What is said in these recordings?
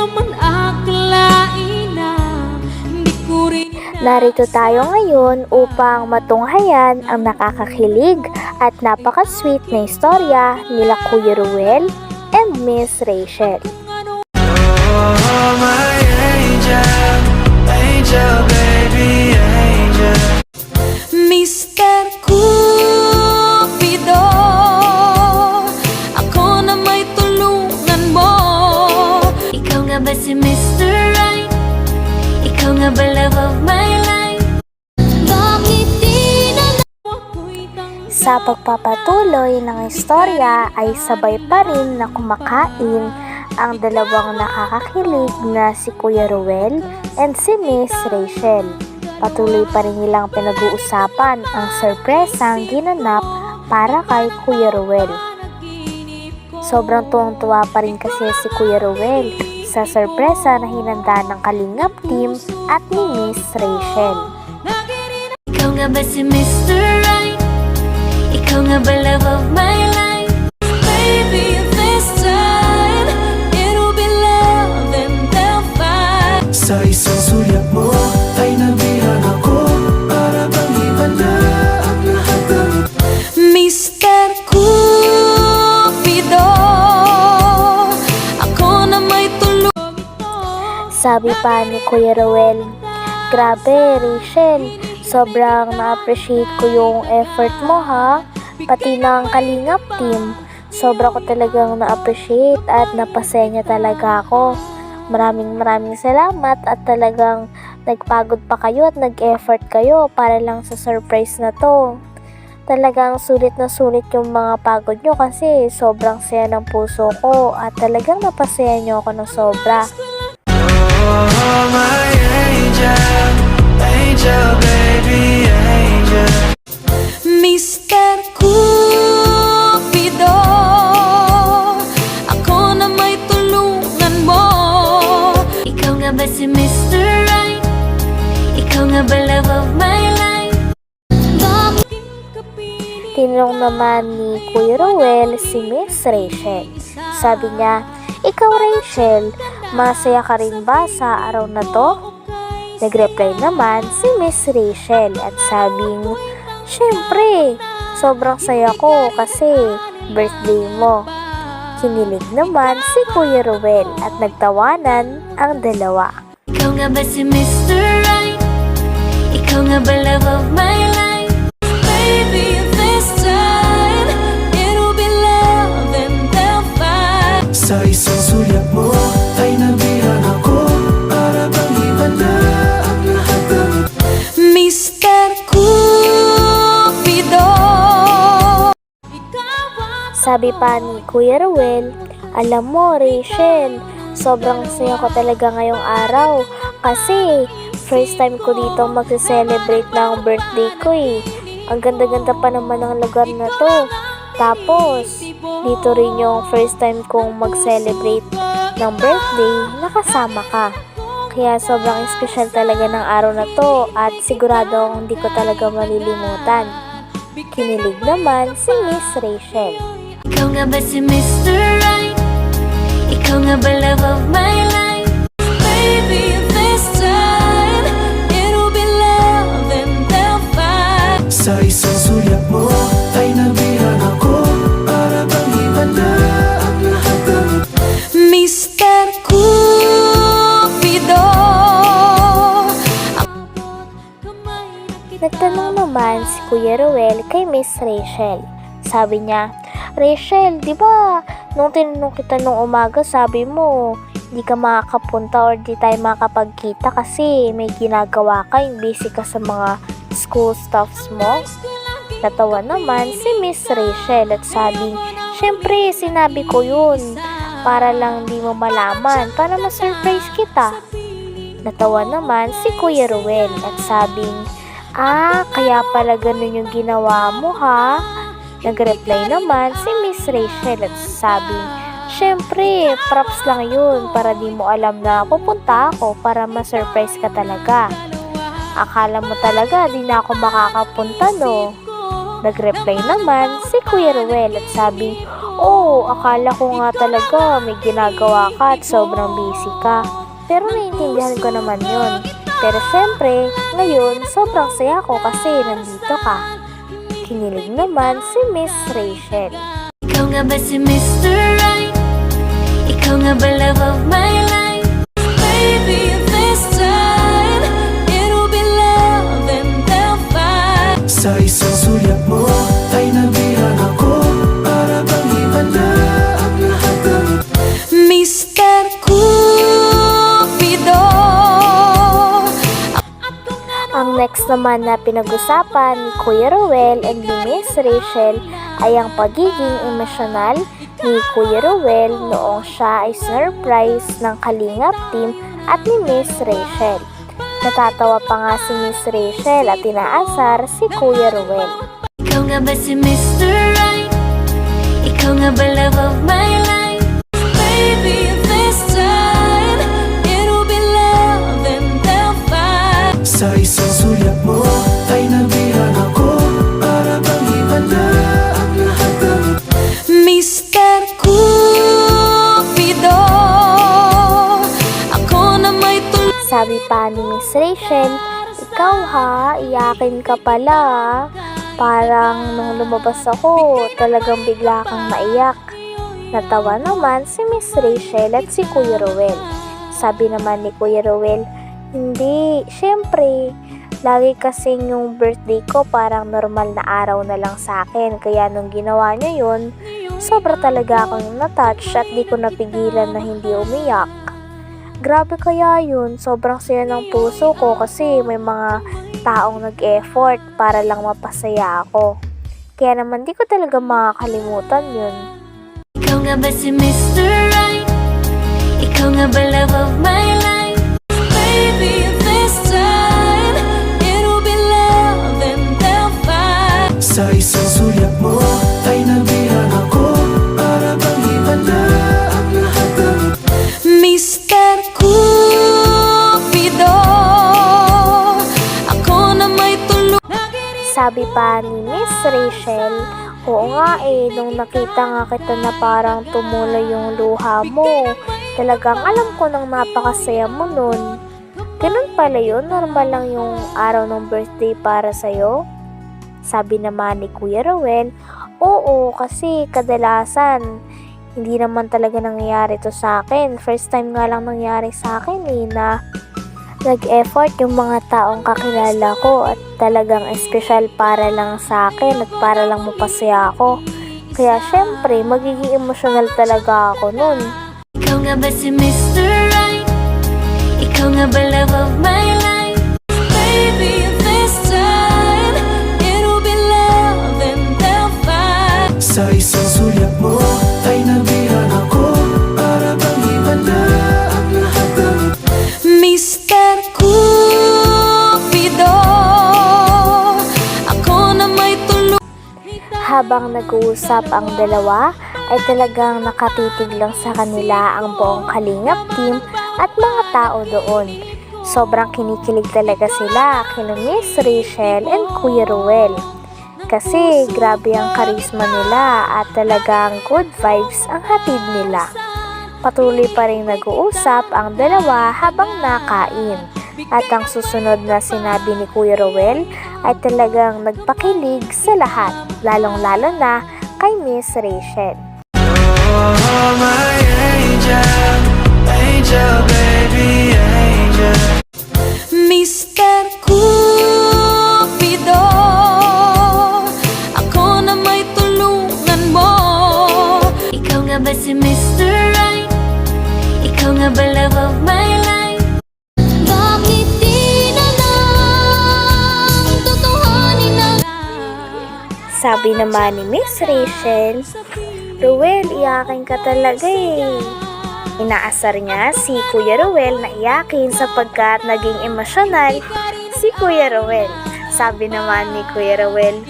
naman akalain na Hindi ko rin Narito tayo ngayon upang matunghayan ang nakakakilig at napaka-sweet na istorya nila Kuya Ruel and Miss Rachel. Oh, Sa pagpapatuloy ng istorya ay sabay pa rin na kumakain ang dalawang nakakakilig na si Kuya Ruel and si Miss Rachel. Patuloy pa rin nilang pinag-uusapan ang sorpresang ginanap para kay Kuya Ruel. Sobrang tuwang-tuwa pa rin kasi si Kuya Ruel sa sorpresa na hinanda ng Kalingap team at ni Miss Rachel. Ikaw nga ba si Mr. Ikaw nga ba love of my life? Baby, this time It'll be love and they'll fight Sa isang sulyap mo ay nabihan ako Para bang iba na ang lahat ng Mr. Cupido Ako na may tulong Sabi pa ni Kuya Rowel, Grabe, Rachel, sobrang na-appreciate ko yung effort mo ha. Pati ng Kalingap team, sobra ko talagang na-appreciate at napasenya talaga ako. Maraming maraming salamat at talagang nagpagod pa kayo at nag-effort kayo para lang sa surprise na to. Talagang sulit na sulit yung mga pagod nyo kasi sobrang saya ng puso ko at talagang napasaya nyo ako ng sobra. Oh, my angel, angel, baby, Tinanong naman ni Kuya Rowel si Miss Rachel. Sabi niya, Ikaw Rachel, masaya ka rin ba sa araw na to? Nagreply naman si Miss Rachel at sabing, Siyempre, sobrang saya ko kasi birthday mo. Kinilig naman si Kuya Rowel at nagtawanan ang dalawa. Ikaw nga ba si Mr. Right? Ikaw nga ba love of my life? Sabi pa ni Kuya Ruel, alam mo Rachel, sobrang saya ko talaga ngayong araw kasi first time ko dito magse-celebrate ng birthday ko eh. Ang ganda-ganda pa naman ng lugar na to. Tapos, dito rin yung first time kong mag-celebrate ng birthday, nakasama ka. Kaya sobrang special talaga ng araw na to at sigurado hindi ko talaga malilimutan. Kinilig naman si Miss Rachel. Ikaw nga ba si Mr. Right? Ikaw nga ba love of my life? Baby, this time It'll be love and they'll fight Sa isang sulyap mo ay nabihan ako Para bang iba na ang lahat ng Mr. Cupido Nagtanong naman si Kuya Ruel kay Miss Rachel. Sabi niya, Rachel, di ba nung tinanong kita nung umaga sabi mo di ka makakapunta or di tayo makapagkita kasi may ginagawa ka, yung busy ka sa mga school stuffs mo? Natawa naman si Miss Rachel at sabi, Siyempre, sinabi ko yun para lang di mo malaman, para ma-surprise kita. Natawa naman si Kuya Ruel at sabing, Ah, kaya pala ganun yung ginawa mo ha? Nag-reply naman si Miss Rachel at sabing, Siyempre, props lang yun para di mo alam na pupunta ako para ma-surprise ka talaga. Akala mo talaga di na ako makakapunta no? Nagreply naman si Kuya Ruel at sabi, Oh, akala ko nga talaga may ginagawa ka at sobrang busy ka. Pero naiintindihan ko naman yun. Pero syempre, ngayon, sobrang saya ko kasi nandito ka. Kinilig naman si Miss Rachel. Ikaw nga ba si Mr. Right? Ikaw nga ba love of my life? Baby, this time It'll be love and they'll fight Sa isang sulyap mo naman na pinag-usapan ni Kuya Ruel and ni Miss Rachel ay ang pagiging emosyonal ni Kuya Ruel noong siya ay surprise ng Kalingap team at ni Miss Rachel. Natatawa pa nga si Miss Rachel at inaasar si Kuya Ruel. Ikaw nga ba si Mr. Right? Ikaw nga ba love of my life? Sabi pa ni Miss Rachel, ikaw ha, iyakin ka pala. Parang nung lumabas ako, talagang bigla kang maiyak. Natawa naman si Miss Rachel at si Kuya Ruel. Sabi naman ni Kuya Ruel, hindi, syempre, lagi kasing yung birthday ko parang normal na araw na lang sa akin. Kaya nung ginawa niya yun, sobra talaga akong natouch at di ko napigilan na hindi umiyak. Grabe kaya yun, sobrang saya ng puso ko kasi may mga taong nag-effort para lang mapasaya ako. Kaya naman di ko talaga makakalimutan yun. Ikaw nga ba si Mr. Right? Ikaw nga ba love of my life? Baby, this time It'll be love and they'll fight Sa isang sulyap mo ay nabihan ako Para bang iba na Sabi pa ni Miss Rachel, oo nga eh, nung nakita nga kita na parang tumulay yung luha mo, talagang alam ko nang napakasaya mo nun. Ganun pala yun, normal lang yung araw ng birthday para sa'yo? Sabi naman ni Kuya Rowel, oo kasi kadalasan hindi naman talaga nangyayari to sa akin. First time nga lang nangyari sa akin eh na nag-effort yung mga taong kakilala ko at talagang espesyal para lang sa akin at para lang mapasaya ako. Kaya syempre, magiging emosyonal talaga ako nun. Ikaw nga ba si Mr. Right? Ikaw nga ba love of my life? Baby, this time It'll be love and they'll fight Sa isang sulyap mo ay nabihan Habang nag-uusap ang dalawa, ay talagang nakatitig lang sa kanila ang buong kalingap team at mga tao doon. Sobrang kinikilig talaga sila kina Miss Rachel and Kuya Ruel. Kasi grabe ang karisma nila at talagang good vibes ang hatid nila. Patuloy pa rin nag-uusap ang dalawa habang nakain. At ang susunod na sinabi ni Kuya Rowel ay talagang nagpakilig sa lahat, lalong-lalo na kay Miss Rachel. Oh, my angel, angel, baby, Sabi naman ni Miss Rachel, Ruel, iyakin ka talaga eh. Inaasar niya si Kuya Ruel na iyakin sapagkat naging emosyonal si Kuya Ruel. Sabi naman ni Kuya Ruel,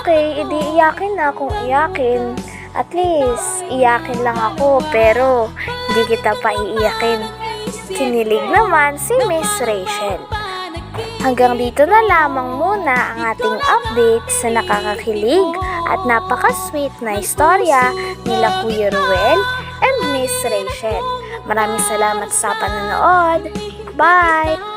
okay, edi iyakin na kung iyakin. At least, iyakin lang ako pero hindi kita pa iiyakin. Kinilig naman si Miss Rachel. Hanggang dito na lamang muna ang ating update sa nakakakilig at napaka-sweet na istorya nila Kuya Ruel and Miss Rachel. Maraming salamat sa panonood. Bye!